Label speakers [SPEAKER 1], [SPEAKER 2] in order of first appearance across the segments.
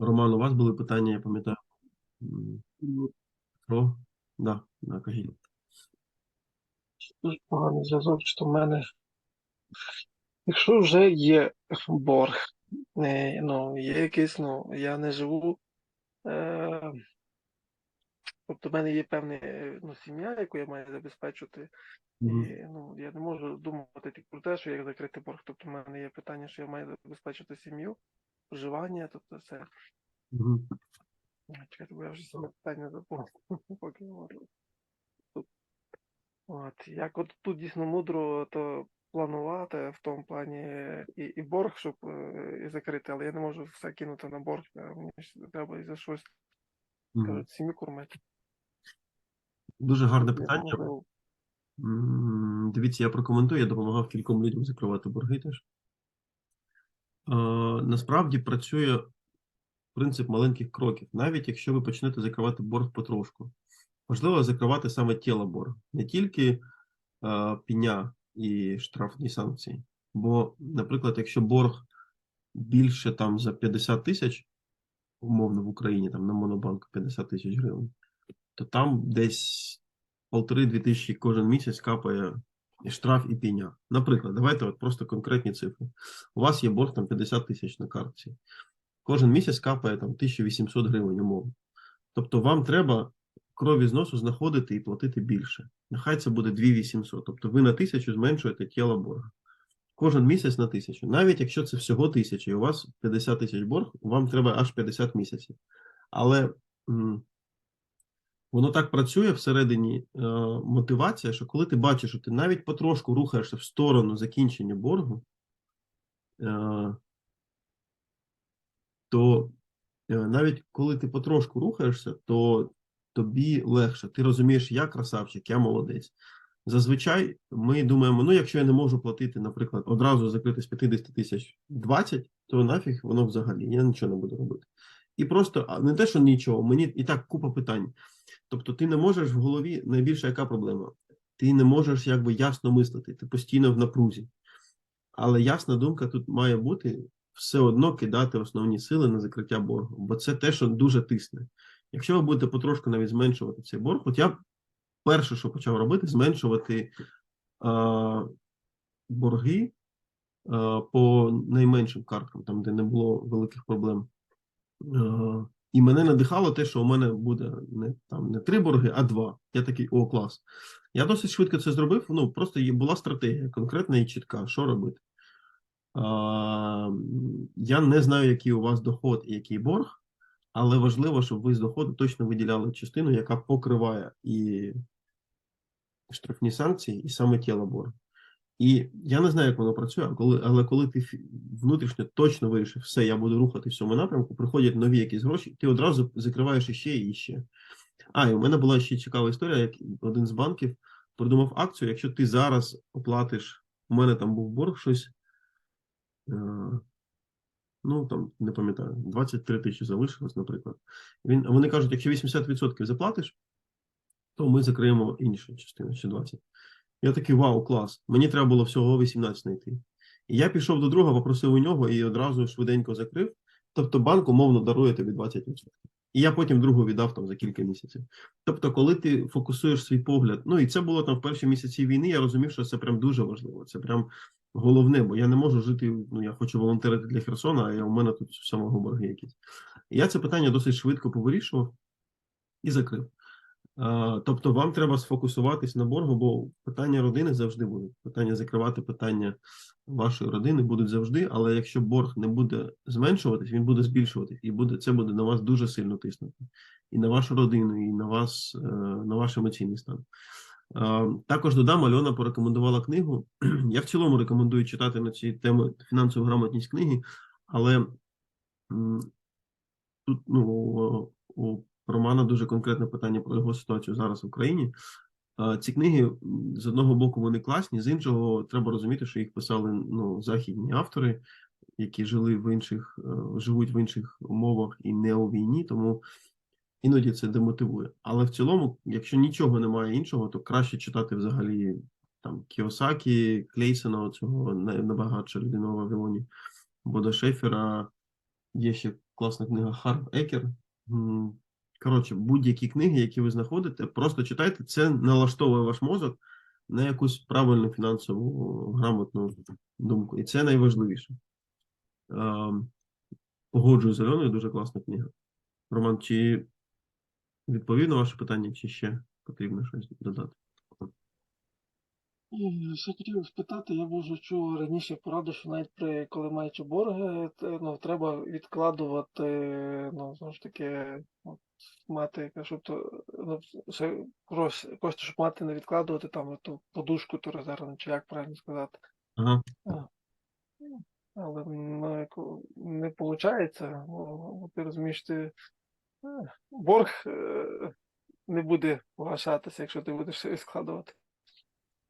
[SPEAKER 1] Роман, у вас були питання, я пам'ятаю. М, Про? Да, да, кажіть.
[SPEAKER 2] Дуже поганий зв'язок, що в мене. Якщо вже є борг, е, ну, є якийсь, ну, я не живу. Е, тобто в мене є певна е, ну, сім'я, яку я маю забезпечувати.
[SPEAKER 1] Мгм.
[SPEAKER 2] І, ну, я не можу думати тільки про те, що як закрити борг. Тобто в мене є питання, що я маю забезпечити сім'ю, проживання, тобто все.
[SPEAKER 1] Мгм.
[SPEAKER 2] Чекайте, бо я вже саме питання забув, поки говорив. Тут. От, як от тут дійсно мудро то планувати в тому плані і, і борг, щоб е, і закрити, але я не можу все кинути на борг, мені ж треба і за щось,
[SPEAKER 1] Мгм.
[SPEAKER 2] кажуть, сім'ю кормити.
[SPEAKER 1] Дуже гарне питання. Дивіться, я прокоментую, я допомагав кільком людям закривати борги теж. Е, Насправді працює принцип маленьких кроків. Навіть якщо ви почнете закривати борг потрошку, важливо закривати саме тіло боргу, не тільки е, пеня і штрафні санкції. Бо, наприклад, якщо борг більше там за 50 тисяч, умовно в Україні, там на Монобанк 50 тисяч гривень, то там десь полтори-дві тисячі кожен місяць капає штраф і пеня. Наприклад, давайте от просто конкретні цифри. У вас є борг там 50 тисяч на картці. Кожен місяць капає там 1800 гривень умовно. Тобто вам треба крові з носу знаходити і платити більше. Нехай це буде 2800. Тобто ви на тисячу зменшуєте тіло боргу. Кожен місяць на тисячу. Навіть якщо це всього тисяча, і у вас 50 тисяч борг, вам треба аж 50 місяців. Але воно так працює всередині е, мотивація, що коли ти бачиш, що ти навіть потрошку рухаєшся в сторону закінчення боргу, е, то е, навіть коли ти потрошку рухаєшся, то тобі легше. Ти розумієш, я красавчик, я молодець. Зазвичай ми думаємо, ну якщо я не можу платити, наприклад, одразу закрити з 50 тисяч 20, то нафіг воно взагалі, я нічого не буду робити. І просто не те, що нічого, мені і так купа питань. Тобто, ти не можеш в голові найбільша яка проблема? Ти не можеш якби ясно мислити, ти постійно в напрузі. Але ясна думка тут має бути все одно кидати основні сили на закриття боргу, бо це те, що дуже тисне. Якщо ви будете потрошку навіть зменшувати цей борг, от я перше, що почав робити, зменшувати а, борги а, по найменшим карткам, там, де не було великих проблем. А, і мене надихало те, що у мене буде не там не три борги, а два. Я такий, о, клас. Я досить швидко це зробив. Ну, просто була стратегія конкретна і чітка, що робити. А, я не знаю, який у вас доход і який борг, але важливо, щоб ви з доходу точно виділяли частину, яка покриває і штрафні санкції, і саме тіло боргу. І я не знаю, як воно працює, коли, але коли ти внутрішньо точно вирішив, все, я буду рухати в цьому напрямку, приходять нові якісь гроші, ти одразу закриваєш іще і іще. А, і у мене була ще цікава історія, як один з банків придумав акцію, якщо ти зараз оплатиш, у мене там був борг щось, е, ну там не пам'ятаю, 23 тисячі залишилось, наприклад. Він, вони кажуть, якщо 80% заплатиш, то ми закриємо іншу частину, ще 20. Я такий, вау, клас. Мені треба було всього 18 знайти. І я пішов до друга, попросив у нього і одразу швиденько закрив. Тобто банк умовно дарує тобі 20%. І я потім другу віддав там за кілька місяців. Тобто, коли ти фокусуєш свій погляд, ну і це було там в перші місяці війни, я розумів, що це прям дуже важливо. Це прям головне, бо я не можу жити. Ну я хочу волонтерити для Херсона, а у мене тут самого борги якісь. Я це питання досить швидко повирішував і закрив. Тобто вам треба сфокусуватись на боргу, бо питання родини завжди будуть. Питання закривати питання вашої родини будуть завжди, але якщо борг не буде зменшуватись, він буде збільшуватись, і буде це буде на вас дуже сильно тиснути. І на вашу родину, і на вас, е, на ваш емоційний стан. Також додам, Альона порекомендувала книгу. Я в цілому рекомендую читати на ці теми фінансову грамотність книги, але тут ну, Романа дуже конкретне питання про його ситуацію зараз в Україні. Ці книги з одного боку вони класні, з іншого треба розуміти, що їх писали ну, західні автори, які жили в інших, е, живуть в інших умовах і не у війні, тому іноді це демотивує. Але в цілому, якщо нічого немає іншого, то краще читати взагалі там Кіосакі, Клейсона, цього набагатша людина Вавилоні, Бода Шефера. Є ще класна книга Харв Екер. Коротше, будь-які книги, які ви знаходите, просто читайте, це налаштовує ваш мозок на якусь правильну фінансову грамотну думку. І це найважливіше. Погоджую зеленою, дуже класна книга. Роман, чи відповів на ваше питання, чи ще потрібно щось додати?
[SPEAKER 2] І ще хотів спитати, я вже чув раніше пораду, що навіть при коли маючи борги, ну, треба відкладувати, ну, знову ж таки, от, мати, щоб то, ну, кошти, щоб мати, не відкладувати там ту подушку, ту резервну, чи як правильно сказати.
[SPEAKER 1] Ага.
[SPEAKER 2] Але ну, як не виходить, ну, ти розумієш, ти е, борг е, не буде погашатися, якщо ти будеш все відкладувати.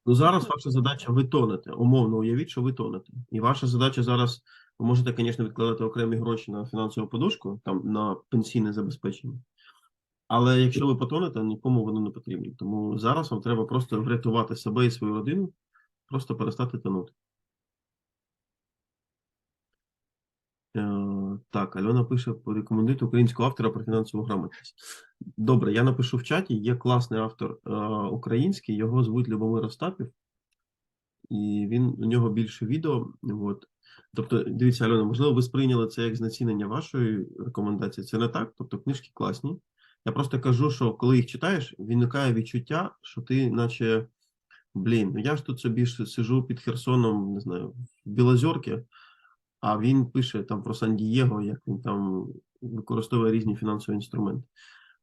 [SPEAKER 1] Ну, зараз ваша задача ви тонете. Умовно уявіть, що ви тонете. І ваша задача зараз, ви можете, звісно, відкладати окремі гроші на фінансову подушку, там на пенсійне забезпечення. Але якщо ви потонете, нікому воно не потрібно. Тому зараз вам треба просто врятувати себе і свою родину, просто перестати тонути. Так, Альона пише, порекомендуйте українського автора про фінансову грамотність. Добре, я напишу в чаті. Є класний автор е, український, його звуть Любомир Остапів, і він у нього більше відео. От. Тобто, дивіться, Альона, можливо, ви сприйняли це як знецінення вашої рекомендації. Це не так. Тобто, книжки класні. Я просто кажу, що коли їх читаєш, виникає відчуття, що ти, наче, блін, ну я ж тут собі сижу під Херсоном, не знаю, в Білозорці, а він пише там про Сан-Дієго, як він там використовує різні фінансові інструменти.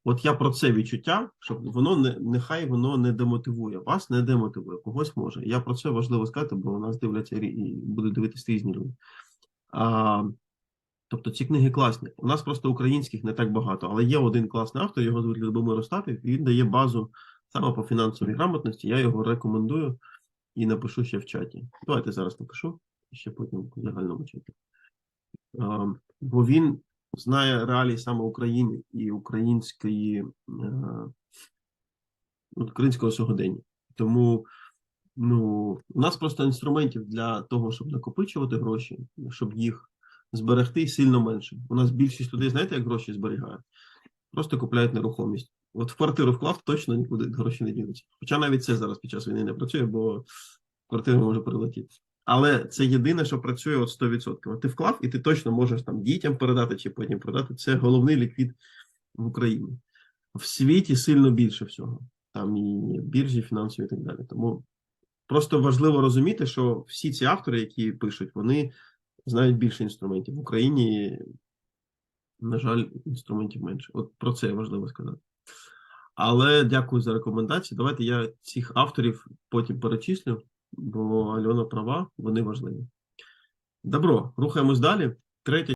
[SPEAKER 1] От я про це відчуття, щоб воно не нехай воно не демотивує. Вас не демотивує, когось може. Я про це важливо сказати, бо нас дивляться і будуть дивитися різні люди. А, тобто ці книги класні. У нас просто українських не так багато, але є один класний автор, його звуть Любомир Остапів, і він дає базу саме по фінансовій грамотності. Я його рекомендую і напишу ще в чаті. Давайте зараз напишу, і ще потім в загальному чаті. Бо він знає реалії саме України і української, е, українського сьогодення. Тому ну, у нас просто інструментів для того, щоб накопичувати гроші, щоб їх зберегти сильно менше. У нас більшість людей, знаєте, як гроші зберігають? Просто купляють нерухомість. От в квартиру вклав, точно нікуди гроші не дінуться. Хоча навіть це зараз під час війни не працює, бо квартира може прилетіти. Але це єдине, що працює от 100%. Ти вклав, і ти точно можеш там дітям передати чи потім продати. Це головний ліквід в Україні. В світі сильно більше всього. Там і біржі фінансові і так далі. Тому просто важливо розуміти, що всі ці автори, які пишуть, вони знають більше інструментів. В Україні, на жаль, інструментів менше. От про це важливо сказати. Але дякую за рекомендації. Давайте я цих авторів потім перечислю, бо Альона права, вони важливі. Добро, рухаємось далі. Третя